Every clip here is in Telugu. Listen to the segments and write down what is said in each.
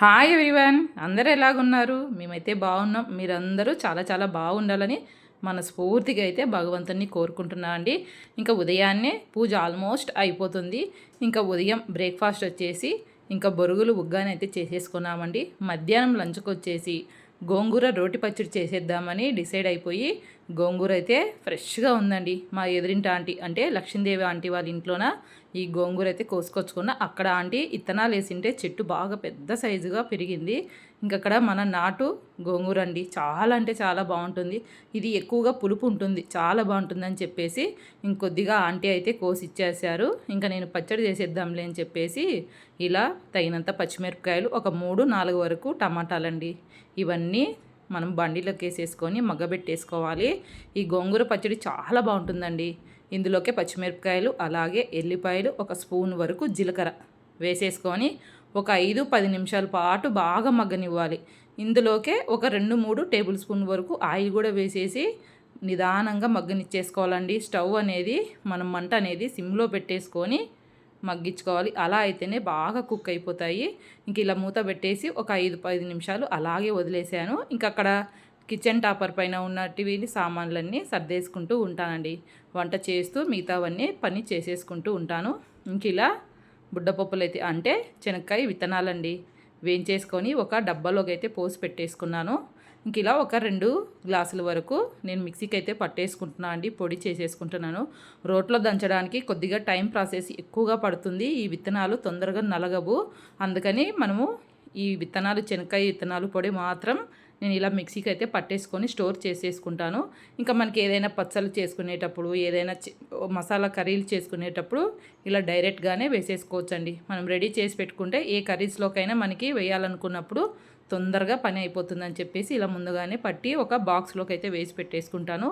హాయ్ ఎవ్రీవన్ అందరూ ఎలాగున్నారు? మేమైతే బాగున్నాం. మీరందరూ చాలా చాలా బాగుండాలని మనస్ఫూర్తిగా అయితే భగవంతుని కోరుకుంటున్నా అండి. ఇంకా ఉదయాన్నే పూజ ఆల్మోస్ట్ అయిపోతుంది. ఇంకా ఉదయం బ్రేక్ఫాస్ట్ వచ్చేసి ఇంకా బొరుగులు ఉగ్గాని అయితే చేసేసుకున్నామండి. మధ్యాహ్నం లంచ్కి వచ్చేసి గోంగూర రోటి పచ్చడి చేసేద్దామని డిసైడ్ అయిపోయి గోంగూర అయితే ఫ్రెష్గా ఉందండి. మా ఎదురింటి ఆంటీ అంటే లక్ష్మీదేవి ఆంటీ వాళ్ళ ఇంట్లోన ఈ గోంగూర అయితే కోసుకొచ్చుకున్న. అక్కడ ఆంటీ ఇత్తనాలు వేసింటే చెట్టు బాగా పెద్ద సైజుగా పెరిగింది. ఇంకక్కడ మన నాటు గోంగూర అండి. చాలా అంటే చాలా బాగుంటుంది. ఇది ఎక్కువగా పులుపు ఉంటుంది. చాలా బాగుంటుంది అని చెప్పేసి ఇంకొద్దిగా ఆంటీ అయితే కోసి ఇచ్చేసారు ఇంకా నేను పచ్చడి చేసేద్దాంలే అని చెప్పేసి ఇలా తగినంత పచ్చిమిరపకాయలు ఒక మూడు నాలుగు వరకు టమాటాలండి. ఇవన్నీ మనం బండిలోకి వేసేసుకొని మగ్గబెట్టేసుకోవాలి. ఈ గోంగూర పచ్చడి చాలా బాగుంటుందండి. ఇందులోకే పచ్చిమిరపకాయలు అలాగే ఎల్లిపాయలు ఒక స్పూన్ వరకు జీలకర్ర వేసేసుకొని ఒక ఐదు పది నిమిషాల పాటు బాగా మగ్గనివ్వాలి. ఇందులోకే ఒక రెండు మూడు టేబుల్ స్పూన్ వరకు ఆయిల్ కూడా వేసేసి నిదానంగా మగ్గనిచ్చేసుకోవాలండి. స్టవ్ అనేది మనం మంట అనేది సిమ్లో పెట్టేసుకొని మగ్గించుకోవాలి. అలా అయితేనే బాగా కుక్ అయిపోతాయి. ఇంక ఇలా మూత పెట్టేసి ఒక ఐదు పది నిమిషాలు అలాగే వదిలేసాను. ఇంక అక్కడ కిచెన్ టాపర్ పైన ఉన్నటివి సామాన్లన్నీ సర్దేసుకుంటూ ఉంటానండి. వంట చేస్తూ మిగతావన్నీ పని చేసేసుకుంటూ ఉంటాను. ఇంక ఇలా బుడ్డపప్పులు అయితే అంటే శనక్కాయ విత్తనాలండి. వేయించేసుకొని ఒక డబ్బాలోకి అయితే పోసి పెట్టేసుకున్నాను. ఇంక ఇలా ఒక రెండు గ్లాసుల వరకు నేను మిక్సీకి అయితే పట్టేసుకుంటున్నాను అండి పొడి చేసేసుకుంటున్నాను. రోట్లో దంచడానికి కొద్దిగా టైం ప్రాసెస్ ఎక్కువగా పడుతుంది. ఈ విత్తనాలు తొందరగా నలగవు. అందుకని మనము ఈ విత్తనాలు చెనక్కాయ విత్తనాలు పొడి మాత్రం నేను ఇలా మిక్సీకి అయితే పట్టేసుకొని స్టోర్ చేసేసుకుంటాను. ఇంకా మనకి ఏదైనా పచ్చళ్ళు చేసుకునేటప్పుడు ఏదైనా మసాలా కర్రీలు చేసుకునేటప్పుడు ఇలా డైరెక్ట్గానే వేసేసుకోవచ్చండి. మనం రెడీ చేసి పెట్టుకుంటే ఏ కర్రీస్లోకైనా మనకి వేయాలనుకున్నప్పుడు తొందరగా పని అయిపోతుందని చెప్పేసి ఇలా ముందుగానే పట్టి ఒక బాక్స్లోకి అయితే వేసి పెట్టేసుకుంటాను.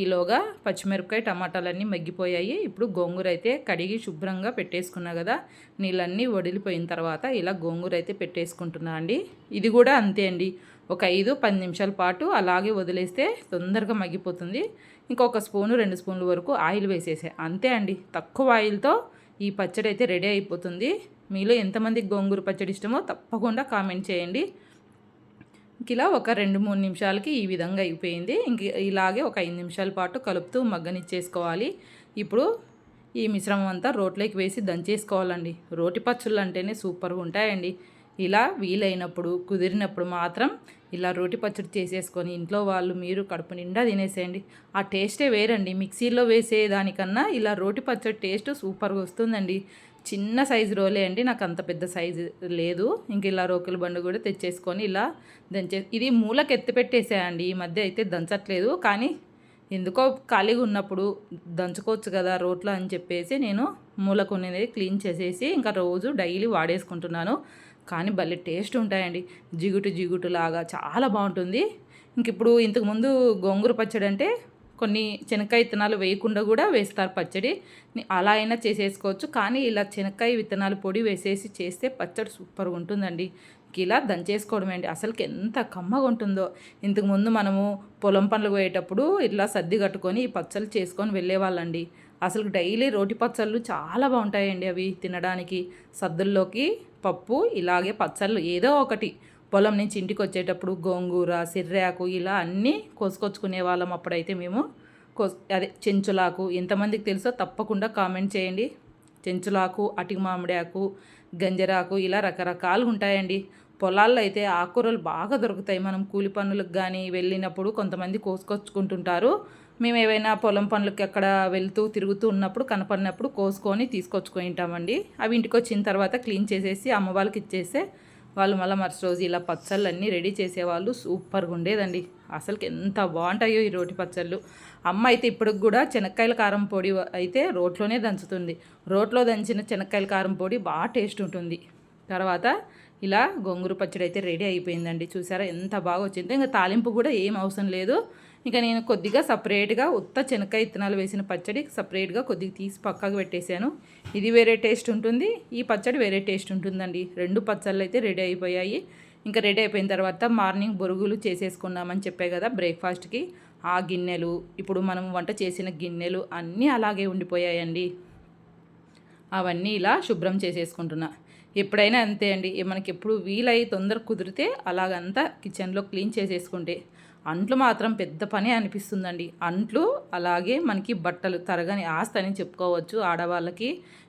ఈలోగా పచ్చిమిరపకాయ టమాటాలన్నీ మగ్గిపోయాయి. ఇప్పుడు గోంగూర అయితే కడిగి శుభ్రంగా పెట్టేసుకున్నా కదా నీళ్ళన్నీ వడిలిపోయిన తర్వాత ఇలా గోంగూర అయితే పెట్టేసుకుంటున్నా అండి. ఇది కూడా అంతే అండి. ఒక ఐదు పది నిమిషాల పాటు అలాగే వదిలేస్తే తొందరగా మగ్గిపోతుంది. ఇంకొక స్పూను రెండు స్పూన్ల వరకు ఆయిల్ వేసేసే. అంతే అండి. తక్కువ ఆయిల్తో ఈ పచ్చడి అయితే రెడీ అయిపోతుంది. మీలో ఎంతమందికి గోంగూర పచ్చడి ఇష్టమో తప్పకుండా కామెంట్ చేయండి. ఇలా ఒక రెండు మూడు నిమిషాలకి ఈ విధంగా అయిపోయింది. ఇంక ఇలాగే ఒక ఐదు నిమిషాల పాటు కలుపుతూ మగ్గనిచ్చేసుకోవాలి. ఇప్పుడు ఈ మిశ్రమం అంతా రోట్లోకి వేసి దంచేసుకోవాలండి. రోటి పచ్చళ్ళు అంటేనే సూపర్గా ఉంటాయండి. ఇలా వీలైనప్పుడు కుదిరినప్పుడు మాత్రం ఇలా రోటి పచ్చడి చేసేసుకొని ఇంట్లో వాళ్ళు మీరు కడుపు నిండా తినేసేయండి. ఆ టేస్టే వేరండి. మిక్సీలో వేసే దానికన్నా ఇలా రోటి పచ్చడి టేస్ట్ సూపర్గా వస్తుందండి. చిన్న సైజు రోలే అండి. నాకు అంత పెద్ద సైజు లేదు. ఇంక ఇలా రోకుల బండు కూడా తెచ్చేసుకొని ఇలా దంచే ఇది మూలకి ఎత్తి పెట్టేసేయండి. ఈ మధ్య అయితే దంచట్లేదు. కానీ ఎందుకో ఖాళీగా ఉన్నప్పుడు దంచుకోవచ్చు కదా రోట్లో అని చెప్పేసి నేను మూలకు అనేది క్లీన్ చేసేసి ఇంకా రోజు డైలీ వాడేసుకుంటున్నాను. కానీ భలే టేస్ట్ ఉంటాయండి. జిగుటు జిగుటు లాగా చాలా బాగుంటుంది. ఇంక ఇప్పుడు ఇంతకుముందు గోంగూర పచ్చడి అంటే కొన్ని శనక్కాయ విత్తనాలు వేయకుండా కూడా వేస్తారు పచ్చడి. అలా అయినా చేసేసుకోవచ్చు. కానీ ఇలా శనక్కాయ విత్తనాలు పొడి వేసేసి చేస్తే పచ్చడి సూపర్గా ఉంటుందండి. ఇలా దంచేసుకోవడమే అండి. అసలుకి ఎంత కమ్మగా ఉంటుందో. ఇంతకుముందు మనము పొలం పనులు పోయేటప్పుడు ఇట్లా సర్ది కట్టుకొని ఈ పచ్చళ్ళు చేసుకొని వెళ్ళేవాళ్ళండి. అసలు డైలీ రోటి పచ్చళ్ళు చాలా బాగుంటాయండి అవి తినడానికి. సద్దుల్లోకి పప్పు ఇలాగే పచ్చళ్ళు ఏదో ఒకటి. పొలం నుంచి ఇంటికి వచ్చేటప్పుడు గోంగూర సిర్రాకు ఇలా అన్నీ కోసుకొచ్చుకునే వాళ్ళం అప్పుడైతే మేము. కో అదే చెంచులాకు ఎంతమందికి తెలుసో తప్పకుండా కామెంట్ చేయండి. చెంచులాకు అటికి మామిడి ఆకు గంజరాకు ఇలా రకరకాలు ఉంటాయండి. పొలాల్లో అయితే ఆకుకూరలు బాగా దొరుకుతాయి. మనం కూలి పనులకు కానీ వెళ్ళినప్పుడు కొంతమంది కోసుకొచ్చుకుంటుంటారు. మేము ఏవైనా పొలం పనులకి అక్కడ వెళ్తూ తిరుగుతూ ఉన్నప్పుడు కనపడినప్పుడు కోసుకొని తీసుకొచ్చుకొని ఉంటామండి. అవి ఇంటికి వచ్చిన తర్వాత క్లీన్ చేసేసి అమ్మ వాళ్ళకి ఇచ్చేస్తే వాళ్ళు మళ్ళీ మరుసటి రోజు ఇలా పచ్చళ్ళు అన్నీ రెడీ చేసేవాళ్ళు. సూపర్గా ఉండేదండి. అసలుకి ఎంత బాగుంటాయో ఈ రోటి పచ్చళ్ళు. అమ్మ అయితే ఇప్పటికి కూడా శనక్కాయల కారం పొడి అయితే రోట్లోనే దంచుతుంది. రోట్లో దంచిన చెనక్కాయల కారం పొడి బాగా టేస్ట్ ఉంటుంది. తర్వాత ఇలా గొంగూరు పచ్చడి అయితే రెడీ అయిపోయిందండి. చూసారా ఎంత బాగా వచ్చిందో. ఇంకా తాలింపు కూడా ఏం అవసరం లేదు. ఇక నేను కొద్దిగా సపరేట్గా ఉత్త శనక్కాయ ఇత్తనాలు వేసిన పచ్చడి సపరేట్గా కొద్దిగా తీసి పక్కకు పెట్టేశాను. ఇది వేరే టేస్ట్ ఉంటుంది ఈ పచ్చడి వేరే టేస్ట్ ఉంటుందండి. రెండు పచ్చళ్ళు అయితే రెడీ అయిపోయాయి. ఇంకా రెడీ అయిపోయిన తర్వాత మార్నింగ్ బొరుగులు చేసేసుకున్నామని చెప్పే కదా బ్రేక్ఫాస్ట్కి. ఆ గిన్నెలు ఇప్పుడు మనం వంట చేసిన గిన్నెలు అన్నీ అలాగే ఉండిపోయాయండి. అవన్నీ ఇలా శుభ్రం చేసేసుకుంటున్నా. ఎప్పుడైనా అంతే అండి మనకి ఎప్పుడు వీలై తొందర కుదిరితే అలాగంతా కిచెన్లో క్లీన్ చేసేసుకుంటే. అంట్లు మాత్రం పెద్ద పని అనిపిస్తుందండి. అంట్లు అలాగే మనకి బట్టలు తరగని ఆస్తి అని చెప్పుకోవచ్చు ఆడవాళ్ళకి.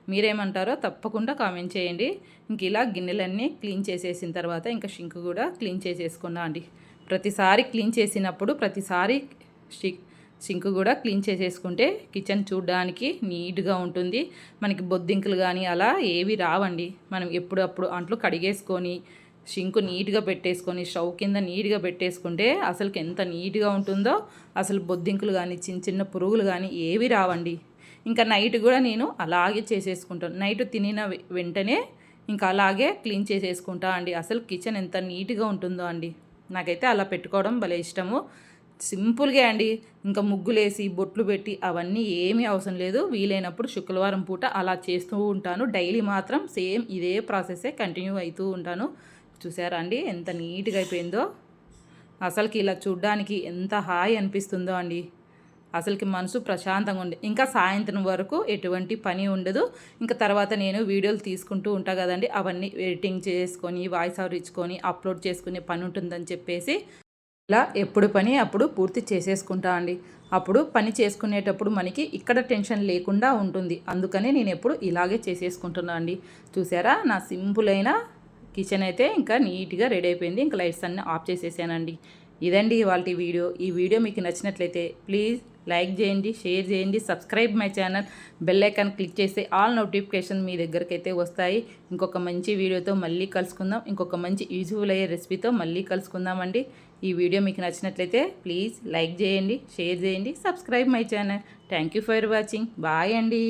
మీరేమంటారో తప్పకుండా కామెంట్ చేయండి. ఇంక ఇలా గిన్నెలన్నీ క్లీన్ చేసేసిన తర్వాత ఇంకా షింక్ కూడా క్లీన్ చేసేసుకున్నా అండి. ప్రతిసారి క్లీన్ చేసినప్పుడు ప్రతిసారి సింక్ కూడా క్లీన్ చేసేసుకుంటే కిచెన్ చూడడానికి నీట్గా ఉంటుంది. మనకి బొద్దింకలు కానీ అలా ఏవి రావండి. మనం ఎప్పుడప్పుడు అంట్లు కడిగేసుకొని షింకు నీట్గా పెట్టేసుకొని స్టవ్ కింద నీట్గా పెట్టేసుకుంటే అసలుకి ఎంత నీట్గా ఉంటుందో అసలు బొద్దింకులు కానీ చిన్న చిన్న పురుగులు కానీ ఏవి రావండి. ఇంకా నైట్ కూడా నేను అలాగే చేసేసుకుంటాను నైట్ తినిన వెంటనే ఇంకా అలాగే క్లీన్ చేసేసుకుంటా అండి. అసలు కిచెన్ ఎంత నీట్గా ఉంటుందో అండి. నాకైతే అలా పెట్టుకోవడం భలే ఇష్టము. సింపుల్గా అండి. ఇంకా ముగ్గులేసి బొట్లు పెట్టి అవన్నీ ఏమీ అవసరం లేదు. వీలైనప్పుడు శుక్రవారం పూట అలా చేస్తూ ఉంటాను. డైలీ మాత్రం సేమ్ ఇదే ప్రాసెసే కంటిన్యూ అవుతూ ఉంటాను. చూసారా అండి? ఎంత నీట్గా అయిపోయిందో. అసలుకి ఇలా చూడ్డానికి ఎంత హాయి అనిపిస్తుందో అండి. అసలుకి మనసు ప్రశాంతంగా ఉంది. ఇంకా సాయంత్రం వరకు ఎటువంటి పని ఉండదు. ఇంకా తర్వాత నేను వీడియోలు తీసుకుంటూ ఉంటా కదండి. అవన్నీ ఎడిటింగ్ చేసుకొని వాయిస్ ఓవర్ ఇచ్చుకొని అప్లోడ్ చేసుకునే పని ఉంటుందని చెప్పేసి ఇలా ఎప్పుడు పని అప్పుడు పూర్తి చేసేసుకుంటా అండి. అప్పుడు పని చేసుకునేటప్పుడు మనకి ఇక్కడ టెన్షన్ లేకుండా ఉంటుంది. అందుకనే నేను ఎప్పుడు ఇలాగే చేసేసుకుంటున్నా అండి. చూసారా? నా సింపుల్ అయిన కిచెన్ అయితే ఇంకా నీట్గా రెడీ అయిపోయింది. ఇంకా లైట్స్ అన్నీ ఆఫ్ చేసేసానండి. ఇదండి ఇవాళ వీడియో. ఈ వీడియో మీకు నచ్చినట్లయితే ప్లీజ్ లైక్ చేయండి షేర్ చేయండి subscribe my channel bell icon click చేస్తే ఆల్ నోటిఫికేషన్ మీ దగ్గరికి అయితే వస్తాయి. ఇంకొక మంచి వీడియోతో మళ్ళీ కలుసుకుందాం. ఇంకొక మంచి యూజ్ఫుల్ అయ్యే రెసిపీతో మళ్ళీ కలుసుకుందామండి. ఈ వీడియో మీకు నచ్చినట్లయితే ప్లీజ్ లైక్ చేయండి షేర్ చేయండి subscribe my channel. Thank you for watching. Bye అండి.